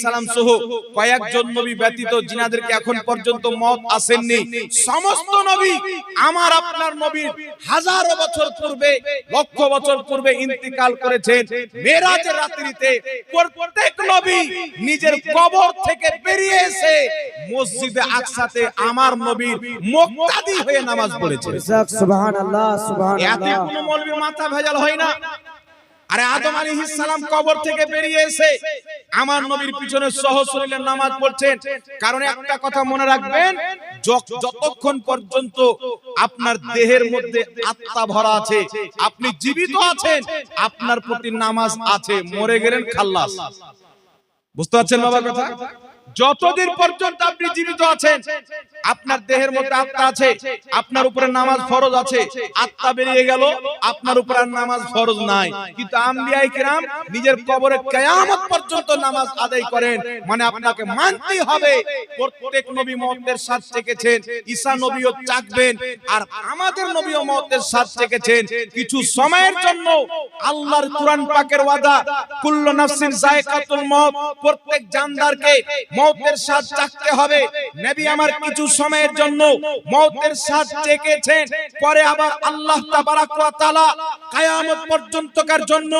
সালাম সহ কয়েকজন নবী ব্যতীত জিনাদেরকে এখন পর্যন্ত মত আসেননি। সমস্ত নবী আমার আপনার নবীর হাজারো বছর পূর্বে লক্ষ বছর পূর্বে ইন্তিকাল করেছেন মেরাজের রাত্রিতে প্রত্যেক নবী নিজের কবর থেকে বেরিয়ে এসে মসজিদে আকসাতে আমার নবীর মুক্তাদি হয়ে নামাজ পড়েছে। এতে কোনো মাথা ভেজাল হয় না। আরে আদম আলাইহিস সালাম কবর থেকে বেরিয়ে এসে আমার নবীর পিছনে সহশরীরে নামাজ পড়ছেন। কারণ একটা কথা মনে রাখবেন যতক্ষণ পর্যন্ত আপনার দেহের মধ্যে আত্মা ভরা আছে, আপনি জীবিত আছেন, আপনার প্রতি নামাজ আছে, মরে গেলেন খাল্লাস। বুঝতে পারছেন বাবার কথা? যতদিন পর্যন্ত আপনি জীবিত আছেন, আপনার দেহের মধ্যে আত্মা আছে, আপনার উপরে নামাজ ফরজ আছে, আত্মা বেরিয়ে গেল, আপনার উপরে নামাজ ফরজ নাই। কিন্তু আম্বিয়াই কিরাম নিজের কবরে কিয়ামত পর্যন্ত নামাজ আদায় করেন। মানে আপনাকে মানতেই হবে, প্রত্যেক নবী মহতের সাথ চেকেছেন ঈসা নবীও চাকবেন, আর আমাদের নবীও মহতের সাথ চেকেছেন কিছু সময়ের জন্য আল্লাহর কোরআন পাকের ওয়াদা, কুল্লু নাফসিন যায়কাতুল মউত প্রত্যেক জানদারকে মউতের স্বাদ চাকতে হবে। নবী আমার কিছু সময়ের জন্য মৌতের স্বাদ চেকেছেন। পরে আবার আল্লাহ তাবারাক ওয়া কিয়ামত পর্যন্তকার জন্য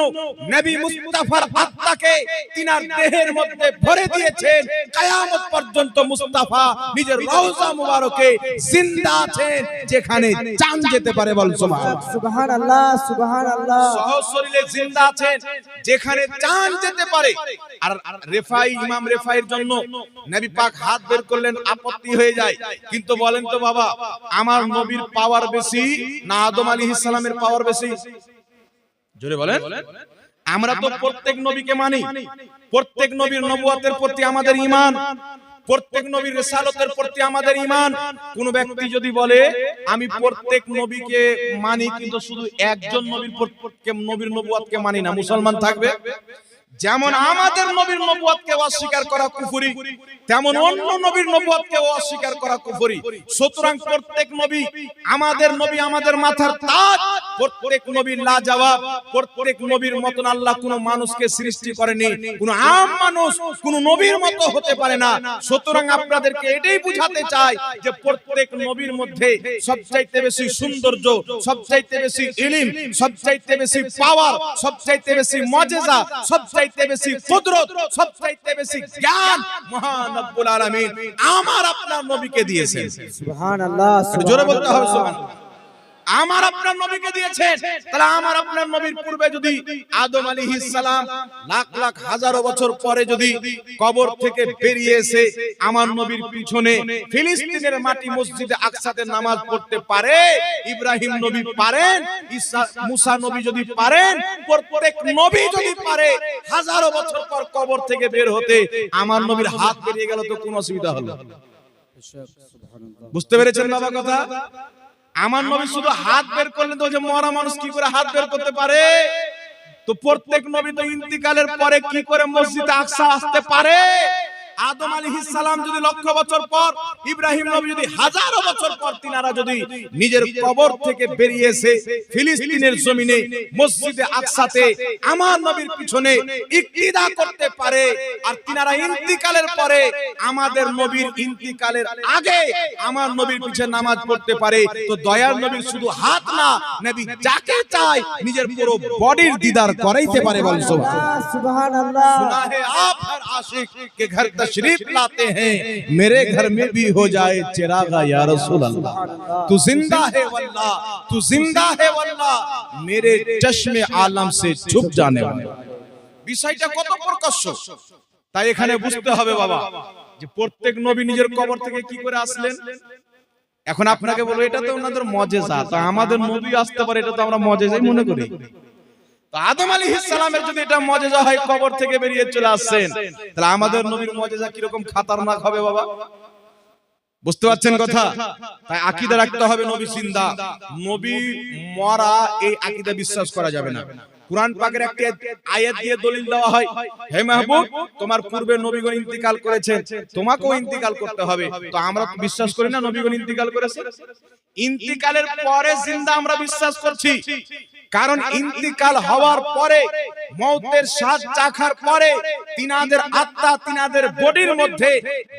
নবী মুস্তাফার আত্মাকে তিনার দেহের মধ্যে ভরে দিয়েছেন। কিয়ামত পর্যন্ত মুস্তাফা নিজের রওজা মুবারকে জিন্দা আছেন যেখানে চাঁদ যেতে পারে বল সুবহান সুবহান আল্লাহ সুবহান আল্লাহ সহজ শরীরে জিন্দা আছেন যেখানে চান যেতে পারে। আর রেফাই ইমাম রেফাইয়ের জন্য নবী পাক হাত বের করলেন আপত্তি হয়ে যায়। কিন্তু বলেন তো বাবা আমার নবীর পাওয়ার বেশি না আদম আলাইহিস সালামের পাওয়ার বেশি? জোরে বলেন। আমরা তো প্রত্যেক নবীকে মানি। প্রত্যেক নবীর নবুয়াতের প্রতি আমাদের ঈমান। প্রত্যেক নবীর রেসালতের প্রতি আমাদের ঈমান। কোন ব্যক্তি যদি বলে আমি প্রত্যেক নবীকে মানি কিন্তু শুধু একজন নবীর প্রত্যেক নবীর নবুয়াতকে মানি না মুসলমান থাকবে। যেমন আমাদের নবীর নবুয়তকে অস্বীকার করা কুফরি তেমন অন্য নবীর নবুয়তকে অস্বীকার করা কুফরি। সুতরাং প্রত্যেক নবী আমাদের নবী আমাদের মাথার তাজ। প্রত্যেক নবীর লা জবাব প্রত্যেক নবীর মতন আল্লাহ কোন মানুষকে সৃষ্টি করেনি কোন আম মানুষ কোন নবীর মতো হতে পারে না। সুতরাং আপনাদেরকে এটাই বুঝাতে চাই যে প্রত্যেক নবীর মধ্যে সবচাইতে বেশি সৌন্দর্য সবচাইতে বেশি ইলিম সবচাইতে বেশি পাওয়ার সবচাইতে বেশি মজেজা সবচাইতে বেশি কুদরত সবচাইতে বেশি জ্ঞান মহান রব্বুল আলামিন আমার আপনার নবীকে দিয়েছেন। সুবহানাল্লাহ। জোরে বলতে হবে সুবহানাল্লাহ। আমার আপনার নবীকে দিয়েছেন। তাহলে আমার আপনার নবীর পূর্বে যদি আদম আলাইহিস সালাম লাখ লাখ হাজারো বছর পরে যদি কবর থেকে বেরিয়ে এসে আমার নবীর পিছনে ফিলিস্তিনের মাটি মসজিদে আকসাতে নামাজ পড়তে পারে ইব্রাহিম নবী পারেন ঈসা মুসা নবী যদি পারেন প্রত্যেক নবী যদি পারে হাজারো বছর পর কবর থেকে বের হতে আমার নবীর হাত বেরিয়ে গেল তো কোনো অসুবিধা হলো বুঝতে পেরেছেন বাবা কথা? আমার নবী শুধু হাত বের করলেন তো যে মরা মানুষ কি করে হাত বের করতে পারে? তো প্রত্যেক নবী তো ইন্তিকালের পরে কি করে মসজিদে আকসা আসতে পারে। আদম আলী সালাম যদি লক্ষ বছর পর ইব্রাহিম নবী যদি হাজারো বছর পর তিনারা যদি নিজের কবর থেকে বেরিয়েছে ফিলিস্তিনের জমিনে মসজিদে আকসাতে আমার নবীর পিছনে ইক্তিদা করতে পারে আর তিনারা ইন্তিকালের পরে আমাদের নবীর ইন্তিকালের আগে আমার নবীর পিছনে নামাজ পড়তে পারে। তো দয়ার নবীর শুধু হাত না নবী যাকে চায় নিজের পুরো বডির দিদার করাইতে পারে বলছো সুবহানাল্লাহ। সুবহানাল্লাহ। সুনাহে আপ आशिक के घर तशरीफ लाते हैं मेरे घर में भी हो जाए चिरागा या रसूल अल्लाह तू जिंदा है वल्लाह तू जिंदा है वल्लाह मेरे चश्मे आलम से छुप जाने वाला বিষয়টা কত প্রকাশ্য তাই এখানে বুঝতে হবে বাবা যে প্রত্যেক নবী নিজের কবর থেকে কি করে আসলেন এখন আপনাকে বলবো এটা তো ওনাদের মজেজা তা আমাদের নবী আসতে পারে এটা তো আমরা মজেজাই মনে করি তো আদম আলী সালামের যদি এটা মজেজা হয় কবর থেকে বেরিয়ে চলে আসছেন। তাহলে আমাদের নবীর মজেজা কীরকম খাতারনাক হবে বাবা? বুঝতে পারছেন কথা? তাই আকিদা রাখতে হবে নবী জিন্দা। নবী মরা এই আকিদা বিশ্বাস করা যাবে না। কোরআন পাকের একটি আয়াত দিয়ে দলিল দেওয়া হয় হে মাহবুব তোমার পূর্বে নবীগণ ইন্তিকাল করেছেন তোমাকেও ইন্তিকাল করতে হবে। তো আমরা বিশ্বাস করি না নবীগণ ইন্তিকাল করেছে ইন্তিকালের পরে জিন্দা আমরা বিশ্বাস করছি। কারণ ইন্তিকাল হওয়ার পরে মৌতের সাত চাখার পরে তিনাদের আত্মা তিনাদের বডির মধ্যে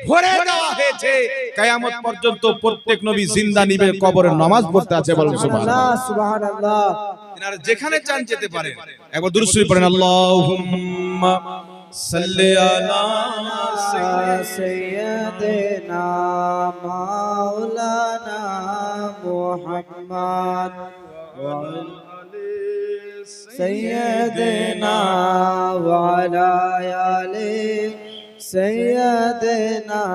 ভরে দেওয়া হয়েছে। কায়ামত পর্যন্ত প্রত্যেক নবী জিন্দা নিবে কবরের নামাজ পড়তে আছে বলেন সুবহানাল্লাহ। সুবহানাল্লাহ। তিনারা যেখানে চান যেতে পারে একবার দুরূদ শরীফ পড়েন আল্লাহুম্মা সাল্লি আলা সাইয়্যিদিনা মাওলানা মুহাম্মদ ওয়া سيدنا وعلى آل سيدنا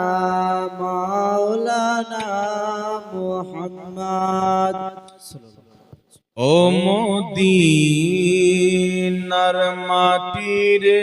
مولانا محمد ও মদিনার মাটি রে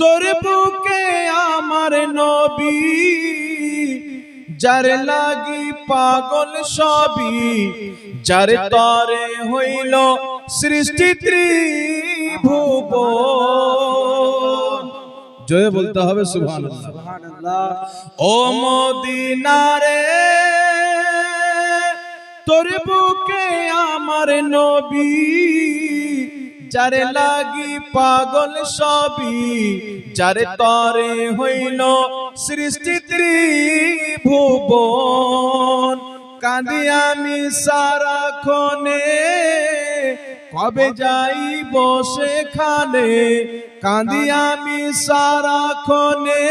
তোর বুকে আমার নবী, যার লাগি পাগল সবই, যার তরে হইল সৃষ্টি ত্রিভুব জয় বলতে হবে সুভান ও মদিনারে, তোর বুকে আমার নবী যারে লাগি পাগল সবই, যারে তরে হইল সৃষ্টি ত্রিভুবন। কাঁদি আমি সারাক্ষণে কবে যাইব সেখানে? কাঁদি আমি সারাক্ষণে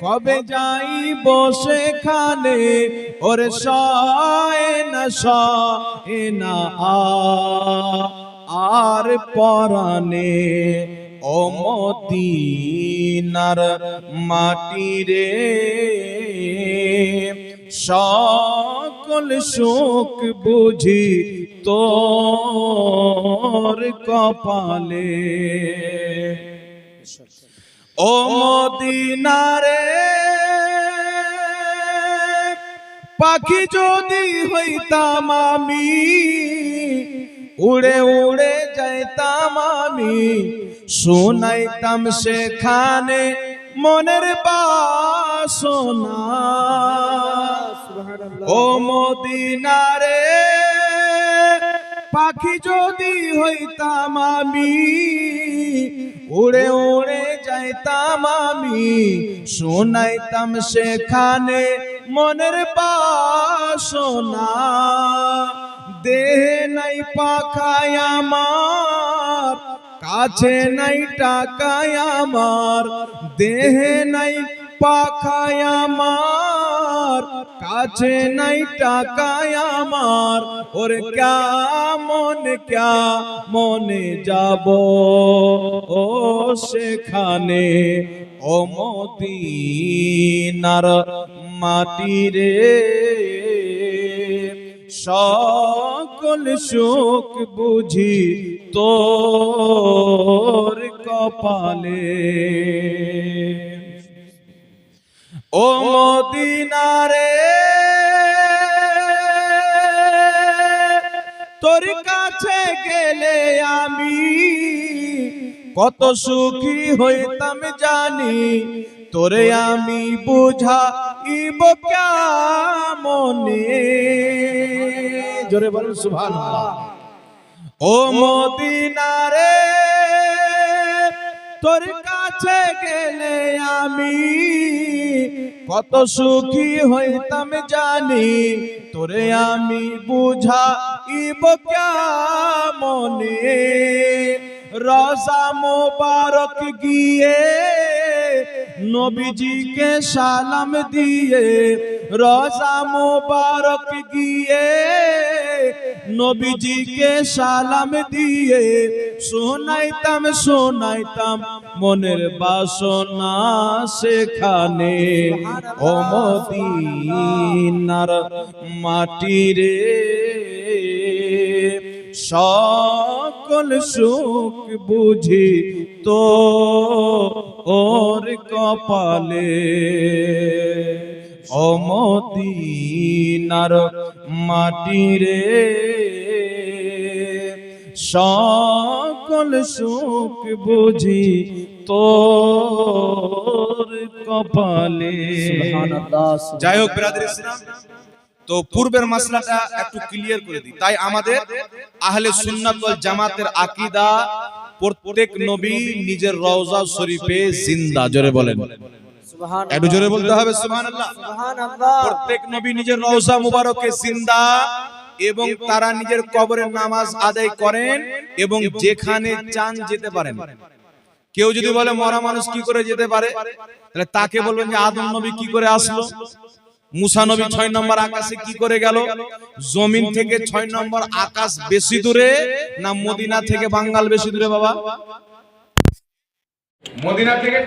কবে যাইব সেখানে? ওরে সয় না সয় না আ- পরানে ও মদিনার মাটি রে সকল সুখ বুঝি তোর কপালে। ও মদিনারে পাখি যদি হইতাম আমি উড়ে উড়ে যাইতাম আমি। শোনাইতাম সেখানে মনের বাসনা। ও মদিনারে পাখি যদি হইতাম আমি, উড়ে উড়ে যাইতাম আমি। শোনাইতাম সেখানে মনের বাসনা। দেহে নাই পাখায় আমার, কাছে নাই টাকায় আমার, দেহে নাই পাখায় আমার, কাছে নাই টাকায় আমার, ওর কেমন মনে যাব? ও সেখানে ও মদিনার মাটি রে সকল সুখ বুঝি তোর কপালে। ও মদিনারে, তোর কাছে গেলে আমি কত সুখী হইতাম জানি, তোরে আমি বুঝাইব কেমনে? জোরে বলুন, সুবহানাল্লাহ। ও মদিনারে, তোর কাছে গেলে আমি কত সুখী হইতাম জানি। তোরে আমি বুঝা বুঝাইব মনে রসা মোবারক গিয়ে নবীজিকে সালাম দিয়ে রসা মোবারক গিয়ে নবীজিকে সালাম দিয়ে শোনাইতাম শোনাইতাম মনের বাসনা সেখানে। ও মদিনার মাটি রে সকল সুখ বুঝি তো ওর কপালে। অমদিনার মাটি রে। সকল সুখ বুঝি তোর কপালে। যাই হোক ব্রাদার ইসলাম। তো পূর্বের মাসলাটা একটু ক্লিয়ার করে দিই। তাই আমাদের আহলে সুন্নাত ওয়াল জামাতের আকীদা প্রত্যেক নবী নিজের রওজা শরীফে জিন্দা জোরে বলেন। একটু জোরে বলতে হবে সুবহানাল্লাহ। সুবহানাল্লাহ। প্রত্যেক নবী নিজের রওজা মুবারকে জিন্দা এবং তারা নিজের কবরের নামাজ আদায় করেন এবং যেখানে চান যেতে পারেন। কেউ যদি বলে মরা মানুষ কি করে যেতে পারে? তাহলে তাকে বলবেন যে আদম নবী কি করে আসলো? মুসা নবী ছয় নম্বর আকাশে কি করে গেল? জমিন থেকে ছয় নম্বর আকাশ বেশি দূরে না মদিনা থেকে বাঙ্গাল বেশি দূরে বাবা? মদিনা থেকে